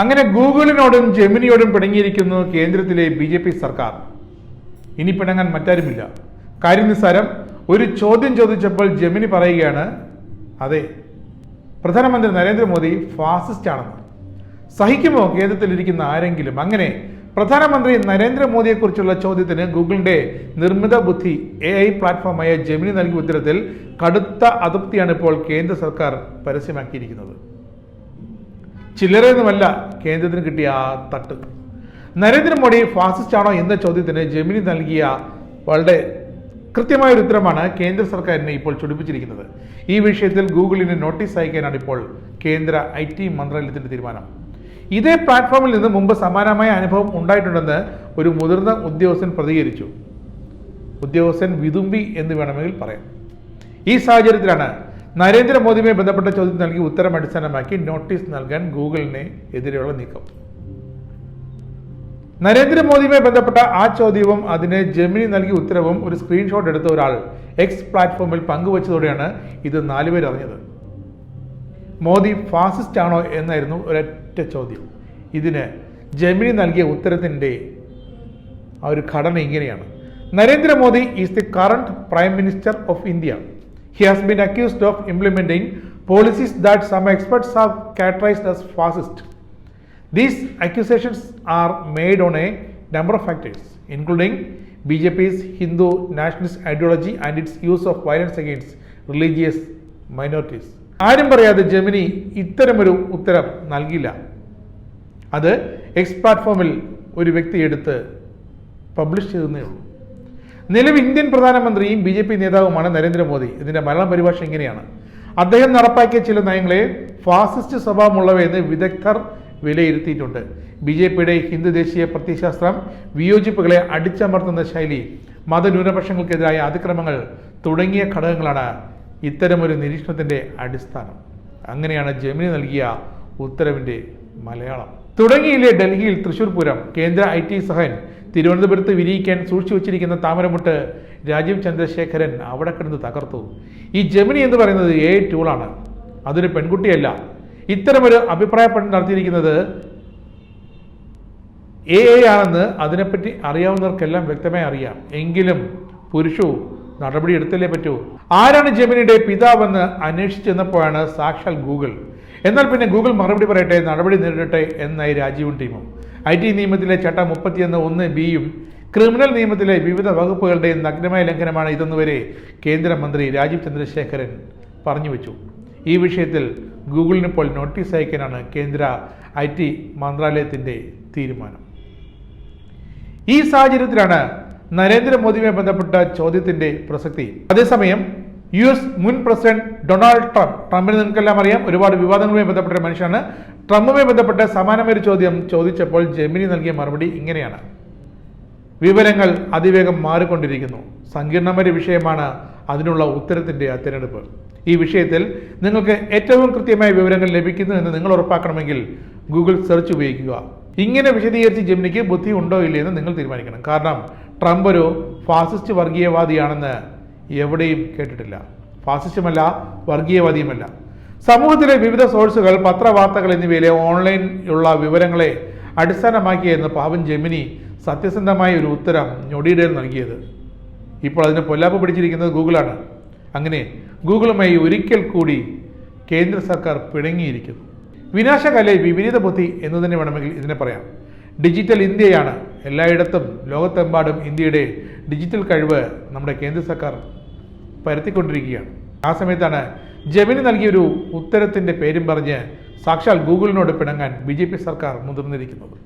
അങ്ങനെ ഗൂഗിളിനോടും ജെമിനിയോടും പിണങ്ങിയിരിക്കുന്നു കേന്ദ്രത്തിലെ B J P സർക്കാർ. ഇനി പിണങ്ങാൻ മറ്റാരുമില്ല. കാര്യം നിസ്സാരം ഒരു ചോദ്യം ചോദിച്ചപ്പോൾ ജെമിനി പറയുകയാണ് അതെ പ്രധാനമന്ത്രി നരേന്ദ്രമോദി ഫാസിസ്റ്റ് ആണെന്ന് സഹിക്കുമോ കേന്ദ്രത്തിലിരിക്കുന്ന ആരെങ്കിലും? അങ്ങനെ പ്രധാനമന്ത്രി നരേന്ദ്രമോദിയെക്കുറിച്ചുള്ള ചോദ്യത്തിന് ഗൂഗിളിന്റെ നിർമ്മിത ബുദ്ധി എ ഐ പ്ലാറ്റ്ഫോമായ ജെമിനി നൽകിയ ഉത്തരത്തിൽ കടുത്ത അതൃപ്തിയാണ് ഇപ്പോൾ കേന്ദ്ര സർക്കാർ പരസ്യമാക്കിയിരിക്കുന്നത്. ചില്ലറയൊന്നുമല്ല കേന്ദ്രത്തിന് കിട്ടിയ ആ തട്ട്. നരേന്ദ്രമോദി ഫാസിസ്റ്റ് ആണോ എന്ന ചോദ്യത്തിന് ജമിനി നൽകിയ വളരെ കൃത്യമായ ഒരു ഉത്തരമാണ് കേന്ദ്ര സർക്കാരിനെ ഇപ്പോൾ ചൊടിപ്പിച്ചിരിക്കുന്നത്. ഈ വിഷയത്തിൽ ഗൂഗിളിന് നോട്ടീസ് അയക്കാനാണ് ഇപ്പോൾ കേന്ദ്ര ഐ ടി മന്ത്രാലയത്തിന്റെ തീരുമാനം. ഇതേ പ്ലാറ്റ്ഫോമിൽ നിന്ന് മുമ്പ് സമാനമായ അനുഭവം ഉണ്ടായിട്ടുണ്ടെന്ന് ഒരു മുതിർന്ന ഉദ്യോഗസ്ഥൻ പ്രതികരിച്ചു. ഉദ്യോഗസ്ഥൻ വിതുമ്പി എന്ന് വേണമെങ്കിൽ പറയാം. ഈ സാഹചര്യത്തിലാണ് നരേന്ദ്രമോദിയുമായി ബന്ധപ്പെട്ട ചോദ്യം നൽകി ഉത്തരം അടിസ്ഥാനമാക്കി നോട്ടീസ് നൽകാൻ ഗൂഗിളിന് എതിരെയുള്ള നീക്കം. നരേന്ദ്രമോദിയുമായി ബന്ധപ്പെട്ട ആ ചോദ്യവും അതിന് ജമിനി നൽകിയ ഉത്തരവും ഒരു സ്ക്രീൻഷോട്ട് എടുത്ത ഒരാൾ എക്സ് പ്ലാറ്റ്ഫോമിൽ പങ്കുവച്ചതോടെയാണ് ഇത് നാലുപേർ അറിഞ്ഞത്. മോദി ഫാസിസ്റ്റ് ആണോ എന്നായിരുന്നു ഒരൊറ്റ ചോദ്യം. ഇതിന് ജമിനി നൽകിയ ഉത്തരത്തിന്റെ ആ ഒരു ഘടന ഇങ്ങനെയാണ്. Narendra Modi is the current prime minister of India. He has been accused of implementing policies that some experts have characterized as fascist. These accusations are made on a number of factors, including BJP's Hindu nationalist ideology and its use of violence against religious minorities. ആരും പറയാതെ Gemini ഇത്തരമൊരു ഉത്തരം നൽകില്ല അത് X പ്ലാറ്റ്ഫോമിൽ ഒരു വ്യക്തി എടുത്ത് പബ്ലിഷ് ചെയ്തതേ ഉള്ളൂ നിലവിൽ ഇന്ത്യൻ പ്രധാനമന്ത്രിയും ബി ജെ പി നേതാവുമാണ് നരേന്ദ്രമോദി. ഇതിന്റെ മലയാളം പരിഭാഷ ഇങ്ങനെയാണ്. അദ്ദേഹം നടപ്പാക്കിയ ചില നയങ്ങളെ ഫാസിസ്റ്റ് സ്വഭാവമുള്ളവയെന്ന് വിദഗ്ധർ വിലയിരുത്തിയിട്ടുണ്ട്. ബി ജെ പിയുടെ ഹിന്ദു ദേശീയ പ്രത്യശാസ്ത്രം വിയോജിപ്പുകളെ അടിച്ചമർത്തുന്ന ശൈലി മതന്യൂനപക്ഷങ്ങൾക്കെതിരായ അതിക്രമങ്ങൾ തുടങ്ങിയ ഘടകങ്ങളാണ് ഇത്തരമൊരു നിരീക്ഷണത്തിന്റെ അടിസ്ഥാനം. അങ്ങനെയാണ് ജമിനി നൽകിയ ഉത്തരവിന്റെ മലയാളം. തുടങ്ങിയില്ലേ ഡൽഹിയിൽ തൃശൂർ പൂരം? കേന്ദ്ര ഐ ടി സഹൻ തിരുവനന്തപുരത്ത് വിരിയിക്കാൻ സൂക്ഷിച്ചു വച്ചിരിക്കുന്ന താമരമുട്ട് രാജീവ് ചന്ദ്രശേഖരൻ അവിടെ കിടന്ന് തകർത്തു. ഈ ജമിനി എന്ന് പറയുന്നത് എ ടൂളാണ് അതൊരു പെൺകുട്ടിയല്ല. ഇത്തരമൊരു അഭിപ്രായപ്പെടൽ നടത്തിയിരിക്കുന്നത് എ എ ആണെന്ന് അതിനെപ്പറ്റി അറിയാവുന്നവർക്കെല്ലാം വ്യക്തമായി അറിയാം. എങ്കിലും പുരുഷു നടപടി എടുത്തല്ലേ പറ്റൂ? ആരാണ് ജമിനിയുടെ പിതാവെന്ന് അന്വേഷിച്ചെന്നപ്പോഴാണ് സാക്ഷാൽ ഗൂഗിൾ. എന്നാൽ പിന്നെ ഗൂഗിൾ മറുപടി പറയട്ടെ നടപടി നേരിടട്ടെ എന്നായി രാജീവും ടീമും. ഐ ടി നിയമത്തിലെ ചട്ടം മുപ്പത്തിയൊന്ന് ഒന്ന് ബിയും ക്രിമിനൽ നിയമത്തിലെ വിവിധ വകുപ്പുകളുടെ നഗ്നമായ ലംഘനമാണ് ഇതെന്നുവരെ കേന്ദ്രമന്ത്രി രാജീവ് ചന്ദ്രശേഖരൻ പറഞ്ഞു വെച്ചു. ഈ വിഷയത്തിൽ ഗൂഗിളിനിപ്പോൾ നോട്ടീസ് അയക്കാനാണ് കേന്ദ്ര ഐ ടി മന്ത്രാലയത്തിന്റെ തീരുമാനം. ഈ സാഹചര്യത്തിലാണ് നരേന്ദ്രമോദിയുമായി ബന്ധപ്പെട്ട ചോദ്യത്തിന്റെ പ്രസക്തി. അതേസമയം യു എസ് മുൻ പ്രസിഡന്റ് ഡൊണാൾഡ് ട്രംപ്. ട്രംപിന് നിങ്ങൾക്കെല്ലാം അറിയാം ഒരുപാട് വിവാദങ്ങളുമായി ബന്ധപ്പെട്ട ഒരു മനുഷ്യനാണ്. ട്രംപുമായി ബന്ധപ്പെട്ട സമാനമായൊരു ചോദ്യം ചോദിച്ചപ്പോൾ ജെമിനി നൽകിയ മറുപടി ഇങ്ങനെയാണ്. വിവരങ്ങൾ അതിവേഗം മാറിക്കൊണ്ടിരിക്കുന്നു. സങ്കീർണമായ വിഷയമാണ് അതിനുള്ള ഉത്തരത്തിന്റെ ആ തിരഞ്ഞെടുപ്പ്. ഈ വിഷയത്തിൽ നിങ്ങൾക്ക് ഏറ്റവും കൃത്യമായ വിവരങ്ങൾ ലഭിക്കുന്നു എന്ന് നിങ്ങൾ ഉറപ്പാക്കണമെങ്കിൽ ഗൂഗിൾ സെർച്ച് ഉപയോഗിക്കുക. ഇങ്ങനെ വിശദീകരിച്ച് ജെമിനിക്ക് ബുദ്ധി ഉണ്ടോ ഇല്ലയെന്ന് നിങ്ങൾ തീരുമാനിക്കണം. കാരണം ട്രംപ് ഒരു ഫാസിസ്റ്റ് വർഗീയവാദിയാണെന്ന് എവിടെയും കേട്ടിട്ടില്ല. ഫാസിസ്റ്റുമല്ല വർഗീയവാദിയുമല്ല. സമൂഹത്തിലെ വിവിധ സോഴ്സുകൾ പത്രവാർത്തകൾ എന്നിവയിലെ ഓൺലൈൻ ഉള്ള വിവരങ്ങളെ അടിസ്ഥാനമാക്കിയെന്ന് പാവൻ ജെമിനി സത്യസന്ധമായ ഒരു ഉത്തരം ഞൊടിയിടയിൽ നൽകിയത്. ഇപ്പോൾ അതിന് പൊല്ലാപ്പ് പിടിച്ചിരിക്കുന്നത് ഗൂഗിളാണ്. അങ്ങനെ ഗൂഗിളുമായി ഒരിക്കൽ കൂടി കേന്ദ്ര സർക്കാർ പിണങ്ങിയിരിക്കുന്നു. വിനാശകലെ വിപരീത ബുദ്ധി എന്ന് തന്നെ വേണമെങ്കിൽ ഇതിനെ പറയാം. ഡിജിറ്റൽ ഇന്ത്യയാണ്. എല്ലായിടത്തും ലോകത്തെമ്പാടും ഇന്ത്യയുടെ ഡിജിറ്റൽ കഴിവ് നമ്മുടെ കേന്ദ്ര സർക്കാർ പരത്തിക്കൊണ്ടിരിക്കുകയാണ്. ആ സമയത്താണ് ജമിന് നൽകിയൊരു ഉത്തരത്തിന്റെ പേരും പറഞ്ഞ് സാക്ഷാൽ ഗൂഗിളിനോട് പിണങ്ങാൻ ബി സർക്കാർ മുതിർന്നിരിക്കുന്നത്.